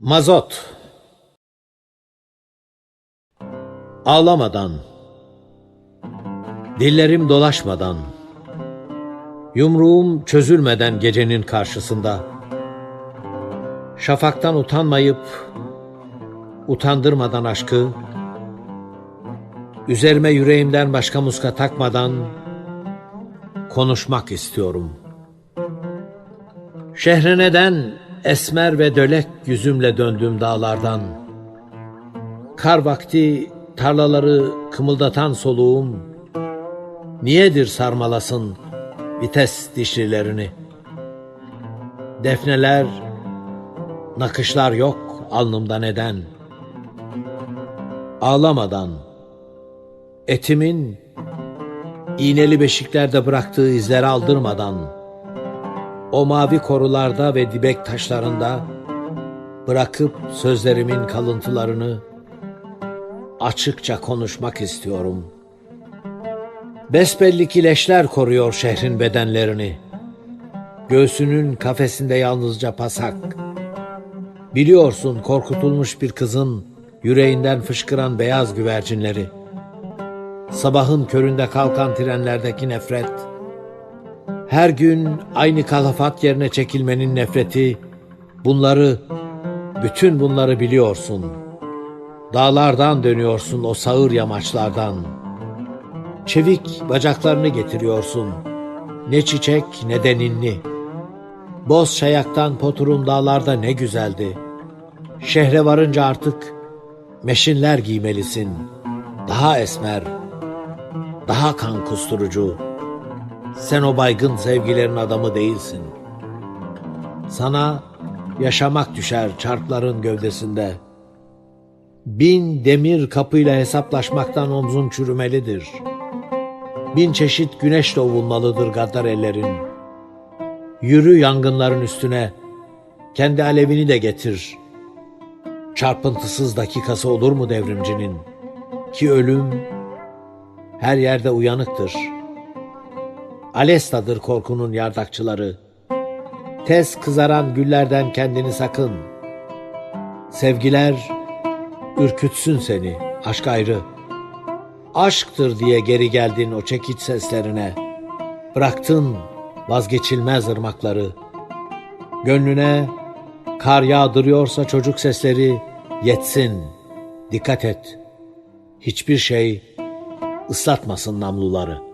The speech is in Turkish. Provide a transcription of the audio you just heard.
Mazot. Ağlamadan. Dillerim dolaşmadan. Yumruğum çözülmeden gecenin karşısında. Şafaktan utanmayıp Utandırmadan aşkı. Üzerime yüreğimden başka muska takmadan Konuşmak istiyorum. Şehreneden esmer ve dölek yüzümle döndüm dağlardan. Kar vakti tarlaları kımıldatan soluğum, niyedir sarmalasın vites dişlilerini? Defneler, nakışlar yok alnımda neden? Ağlamadan, etimin iğneli beşiklerde bıraktığı izleri aldırmadan, o mavi korularda ve dibek taşlarında bırakıp sözlerimin kalıntılarını açıkça konuşmak istiyorum. Besbelli ki leşler koruyor şehrin bedenlerini. Göğsünün kafesinde yalnızca pasak. Biliyorsun korkutulmuş bir kızın yüreğinden fışkıran beyaz güvercinleri. Sabahın köründe kalkan trenlerdeki nefret. Her gün aynı kalafat yerine çekilmenin nefreti, bunları, bütün bunları biliyorsun. Dağlardan dönüyorsun o sağır yamaçlardan. Çevik bacaklarını getiriyorsun. Ne çiçek ne de ninni. Boz şayaktan poturun dağlarda ne güzeldi. Şehre varınca artık meşinler giymelisin. Daha esmer, daha kan kusturucu. Sen o baygın sevgilerin adamı değilsin. Sana yaşamak düşer çarkların gövdesinde. Bin demir kapıyla hesaplaşmaktan omzun çürümelidir. Bin çeşit güneşle ovulmalıdır gaddar ellerin. Yürü yangınların üstüne, kendi alevini de getir. Çarpıntısız dakikası olur mu devrimcinin? Ki ölüm her yerde uyanıktır. Alestadır korkunun yardakçıları. Tez kızaran güllerden kendini sakın. Sevgiler ürkütsün seni, aşk ayrı. Aşktır diye geri geldin o çekiç seslerine. Bıraktın vazgeçilmez ırmakları. Gönlüne kar yağdırıyorsa çocuk sesleri yetsin. Dikkat et. Hiçbir şey ıslatmasın namluları.''